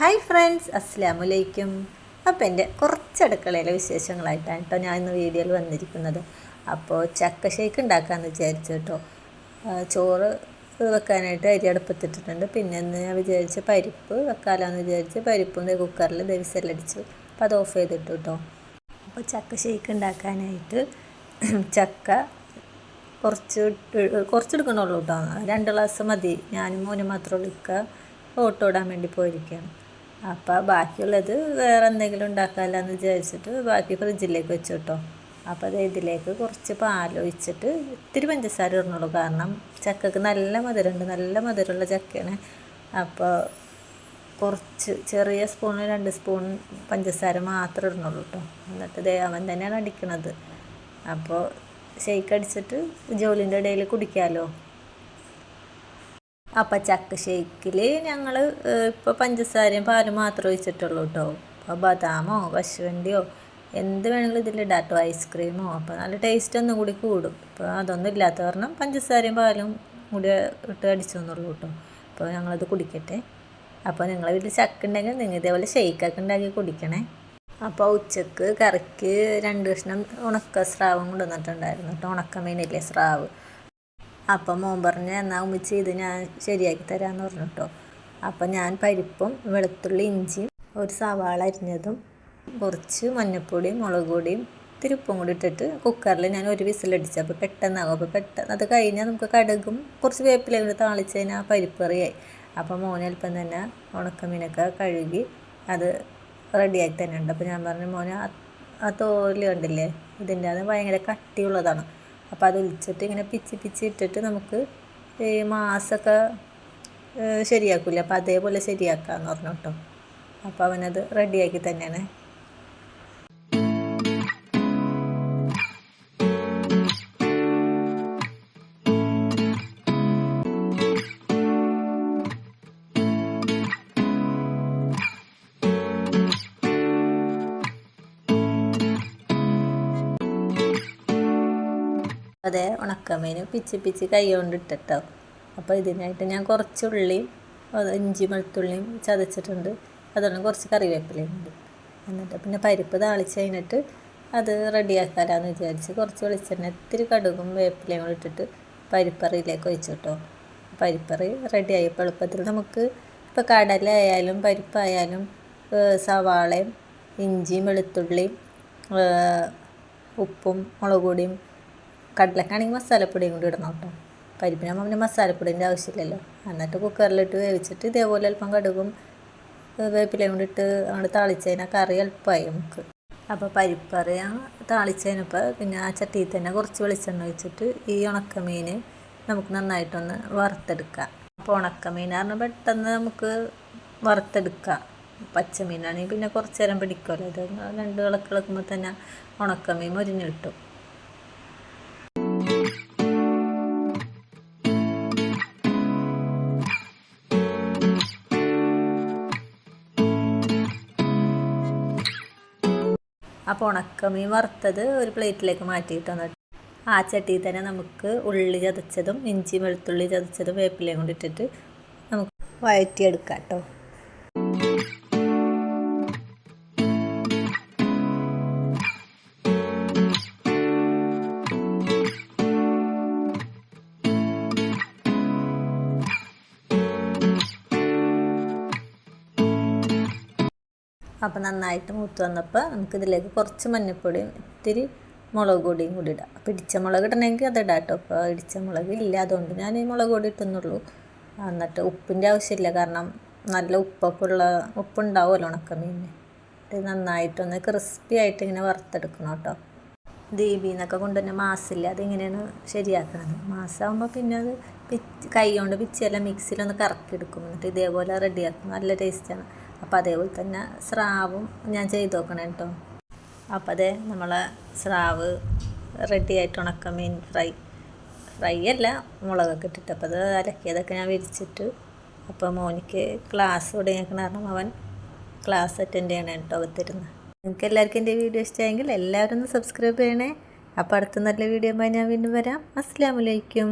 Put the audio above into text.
Hi friends അസ്സാം വലൈക്കും അപ്പോൾ എന്റെ കുറച്ച് അടുക്കളയിലെ വിശേഷങ്ങളായിട്ടാണ് കേട്ടോ ഞാൻ ഇന്ന് വീഡിയോയിൽ വന്നിരിക്കുന്നത്. അപ്പോൾ ചക്ക ഷേക്ക് ഉണ്ടാക്കാമെന്ന് വിചാരിച്ചു കേട്ടോ. ചോറ് വെക്കാനായിട്ട് അരി അടുപ്പത്തിട്ടിട്ടുണ്ട്. പിന്നെ ഇന്ന് ഞാൻ വിചാരിച്ച് പരിപ്പ് വെക്കാമെന്ന് വിചാരിച്ച് പരിപ്പും കുക്കറിൽ ദവിസലടിച്ചു അപ്പോൾ അത് ഓഫ് ചെയ്തിട്ടു കേട്ടോ. അപ്പോൾ ചക്ക ഷേക്ക് ഉണ്ടാക്കാനായിട്ട് ചക്ക കുറച്ച് കുറച്ചെടുക്കണുള്ളൂ കേട്ടോ. രണ്ട് ഗ്ലാസ് മതി. ഞാനും മോനും മാത്രം ഇക്ക. ഓട്ടോ ഇടാൻ വേണ്ടി പോയിരിക്കുകയാണ്. അപ്പോൾ ബാക്കിയുള്ളത് വേറെ എന്തെങ്കിലും ഉണ്ടാക്കാമല്ലെന്ന് വിചാരിച്ചിട്ട് ബാക്കി ഫ്രിഡ്ജിലേക്ക് വെച്ചു കേട്ടോ അപ്പോൾ അത് ഇതിലേക്ക് കുറച്ച് പാലൊഴിച്ചിട്ട് ഇത്തിരി പഞ്ചസാര ഇടണുള്ളൂ. കാരണം ചക്കക്ക് നല്ല മധുരമുണ്ട് നല്ല മധുരമുള്ള ചക്കയാണ്. അപ്പോൾ കുറച്ച് ചെറിയ സ്പൂണ് രണ്ട് സ്പൂൺ പഞ്ചസാര മാത്രം ഇടണുള്ളൂ കേട്ടോ എന്നിട്ട് ദേ അവൻ തന്നെയാണ് അടിക്കണത്. അപ്പോൾ ഷെയ്ക്ക് അടിച്ചിട്ട് ജോലിന്റെ ഇടയിൽ കുടിക്കാമല്ലോ അപ്പം ചക്ക ഷേക്കിൽ ഞങ്ങൾ ഇപ്പോൾ പഞ്ചസാരയും പാലും മാത്രം ഒഴിച്ചിട്ടുള്ളൂ കേട്ടോ അപ്പോൾ ബദാമോ കശുവണ്ടിയോ എന്ത് വേണമെങ്കിലും ഇതിലിടാം കേട്ടോ ഐസ്ക്രീമോ. അപ്പോൾ നല്ല ടേസ്റ്റ് ഒന്നും കൂടി കൂടും. ഇപ്പോൾ അതൊന്നും ഇല്ലാത്ത കാരണം പഞ്ചസാരയും പാലും കൂടി ഇട്ട് അടിച്ചു എന്നുള്ളൂ കേട്ടോ അപ്പോൾ ഞങ്ങളത് കുടിക്കട്ടെ. അപ്പോൾ നിങ്ങളെ വീട്ടിൽ ചക്ക ഉണ്ടെങ്കിൽ നിങ്ങൾ ഇതേപോലെ ഷെയ്ക്കൊക്കെ ഉണ്ടാക്കി കുടിക്കണേ. അപ്പോൾ ഉച്ചയ്ക്ക് കറിക്ക് രണ്ട് കഷ്ണം ഉണക്ക സ്രാവും കൊണ്ടുവന്നിട്ടുണ്ടായിരുന്നു കേട്ടോ ഉണക്കമീനില്ലേ സ്രാവ്. അപ്പം മോൻ പറഞ്ഞു എന്നാൽ ഉമ്മിച്ച് ഇത് ഞാൻ ശരിയാക്കി തരാമെന്ന് പറഞ്ഞു കേട്ടോ അപ്പം ഞാൻ പരിപ്പും വെളുത്തുള്ളി ഇഞ്ചിയും ഒരു സവാള അരിഞ്ഞതും കുറച്ച് മഞ്ഞൾപ്പൊടിയും മുളക് പൊടിയും ഇത്തിരി ഉപ്പും കൂടി ഇട്ടിട്ട് കുക്കറിൽ ഞാൻ ഒരു വിസിലടിച്ചു. അപ്പോൾ പെട്ടെന്നാകും. അപ്പോൾ പെട്ടെന്ന് അത് കഴിഞ്ഞാൽ നമുക്ക് കടുകും കുറച്ച് വേപ്പിലയും കൂടി താളിച്ച് കഴിഞ്ഞാൽ പരിപ്പ് കറിയായി. അപ്പോൾ മോനൽപ്പം തന്നെ ഉണക്കമീനൊക്കെ കഴുകി അത് റെഡിയാക്കി തന്നെ ഉണ്ട് അപ്പോൾ ഞാൻ പറഞ്ഞു മോനെ ആ തോൽ കണ്ടില്ലേ? ഇതിന്റെ അത് ഭയങ്കര കട്ടിയുള്ളതാണ്. അപ്പോൾ അത് ഒലിച്ചിട്ട് ഇങ്ങനെ പിച്ചി പിച്ചി ഇട്ടിട്ട് നമുക്ക് ഈ മാസമൊക്കെ ശരിയാക്കില്ല അപ്പോൾ അതേപോലെ ശരിയാക്കാമെന്ന് പറഞ്ഞു കേട്ടോ. അപ്പോൾ അവനത് റെഡിയാക്കി തന്നെയാണ്. അതെ ഉണക്കമീൻ പിച്ചി പിച്ച് കൈ കൊണ്ട് ഇട്ടിട്ടോ. അപ്പോൾ ഇതിനായിട്ട് ഞാൻ കുറച്ച് ഉള്ളിയും ഇഞ്ചി വെളുത്തുള്ളിയും ചതച്ചിട്ടുണ്ട്. അതുകൊണ്ട് കുറച്ച് കറിവേപ്പിലയും ഉണ്ട്. എന്നിട്ട് പിന്നെ പരിപ്പ് താളിച്ച് കഴിഞ്ഞിട്ട് അത് റെഡിയാക്കാനാന്ന് വിചാരിച്ച് കുറച്ച് വെളിച്ചെണ്ണ ഇത്തിരി കടുകും വേപ്പിലയും കൂടി ഇട്ടിട്ട് പരിപ്പറിയിലേക്ക് ഒഴിച്ചു കേട്ടോ പരിപ്പറി റെഡിയായപ്പോൾ എളുപ്പത്തിൽ നമുക്ക് ഇപ്പോൾ കടല ആയാലും പരിപ്പായാലും സവാളയും ഇഞ്ചിയും വെളുത്തുള്ളിയും ഉപ്പും മുളക് പൊടിയും കടലക്കാണെങ്കിൽ മസാലപ്പൊടിയും കൂടി ഇടണം കേട്ടോ. പരിപ്പിനാകുമ്പോൾ പിന്നെ മസാലപ്പൊടിന്റെ ആവശ്യമില്ലല്ലോ. എന്നിട്ട് കുക്കറിലിട്ട് വേവിച്ചിട്ട് ഇതേപോലെ അല്പം കടുകും വേപ്പിലയും കൂടി ഇട്ട് അങ്ങോട്ട് താളിച്ചതിനാൽ കറി എളുപ്പമായി നമുക്ക്. അപ്പോൾ പരിപ്പറി താളിച്ചതിനപ്പോൾ പിന്നെ ആ ചട്ടിയിൽ തന്നെ കുറച്ച് വെളിച്ചെണ്ണ ഒഴിച്ചിട്ട് ഈ ഉണക്കമീൻ നമുക്ക് നന്നായിട്ടൊന്ന് വറുത്തെടുക്കാം. അപ്പോൾ ഉണക്കമീൻ പറഞ്ഞാൽ പെട്ടെന്ന് നമുക്ക് വറുത്തെടുക്കാം. പച്ചമീനാണെങ്കിൽ പിന്നെ കുറച്ച് നേരം പിടിക്കുമല്ലോ. ഇത് രണ്ട് വിളക്ക് വിളക്കുമ്പോൾ തന്നെ ഉണക്കമീൻ മുരിഞ്ഞ് കിട്ടും. അപ്പോൾ ഉണക്കമീൻ വറുത്തത് ഒരു പ്ലേറ്റിലേക്ക് മാറ്റിയിട്ട് വന്നിട്ട് ആ ചട്ടിയിൽ തന്നെ നമുക്ക് ഉള്ളി ചതച്ചതും ഇഞ്ചി വെളുത്തുള്ളി ചതച്ചതും വേപ്പിലയും കൂടി ഇട്ടിട്ട് നമുക്ക് വഴറ്റിയെടുക്കാം കേട്ടോ. അപ്പോൾ നന്നായിട്ട് മൂത്ത് വന്നപ്പോൾ നമുക്കിതിലേക്ക് കുറച്ച് മഞ്ഞൾപ്പൊടിയും ഇത്തിരി മുളക് പൊടിയും കൂടി ഇടാം. അപ്പോൾ ഇടിച്ച മുളക് ഇടണമെങ്കിൽ അത് ഇടാം കേട്ടോ അപ്പോൾ ഇടിച്ച മുളക് ഇല്ല അതുകൊണ്ട് ഞാൻ ഈ മുളക് പൊടി ഇട്ടുന്നുള്ളൂ. എന്നിട്ട് ഉപ്പിന്റെ ആവശ്യമില്ല കാരണം നല്ല ഉപ്പൊക്കെ ഉള്ള ഉപ്പുണ്ടാവുമല്ലോ ഉണക്കമീനിന്. ഇത് നന്നായിട്ടൊന്ന് ക്രിസ്പി ആയിട്ട് ഇങ്ങനെ വറുത്തെടുക്കണം കേട്ടോ ദീപിന്നൊക്കെ കൊണ്ടുവന്ന മാസില്ല അതിങ്ങനെയാണ് ശരിയാക്കണത്? മാസമാകുമ്പോൾ പിന്നെ അത് പിച്ച് കൈ കൊണ്ട് പിച്ചെല്ലാം മിക്സിയിലൊന്ന് കറക്കിയെടുക്കും. എന്നിട്ട് ഇതേപോലെ റെഡിയാക്കും. നല്ല ടേസ്റ്റാണ്. അപ്പോൾ അതേപോലെ തന്നെ സ്രാവും ഞാൻ ചെയ്ത് നോക്കണം കേട്ടോ അപ്പോൾ അതെ നമ്മളെ സ്രാവ് റെഡി ആയിട്ട് ഉണക്കമീൻ ഫ്രൈ. ഫ്രൈ അല്ല മുളകൊക്കെ ഇട്ടിട്ട്. അപ്പോൾ അത് അലക്കിയതൊക്കെ ഞാൻ വിരിച്ചിട്ട് അപ്പോൾ മോനിക്ക് ക്ലാസ് തുടങ്ങിയേക്കണ കാരണം അവൻ ക്ലാസ് അറ്റൻഡ് ചെയ്യണം കേട്ടോ അകത്തിരുന്ന് നിങ്ങൾക്ക് എല്ലാവർക്കും എന്റെ വീഡിയോ ഇഷ്ടമായെങ്കിൽ എല്ലാവരും ഒന്ന് സബ്സ്ക്രൈബ് ചെയ്യണേ. അപ്പോൾ അടുത്ത നല്ല വീഡിയോ ഞാൻ വീണ്ടും വരാം. അസ്സാം വലൈക്കും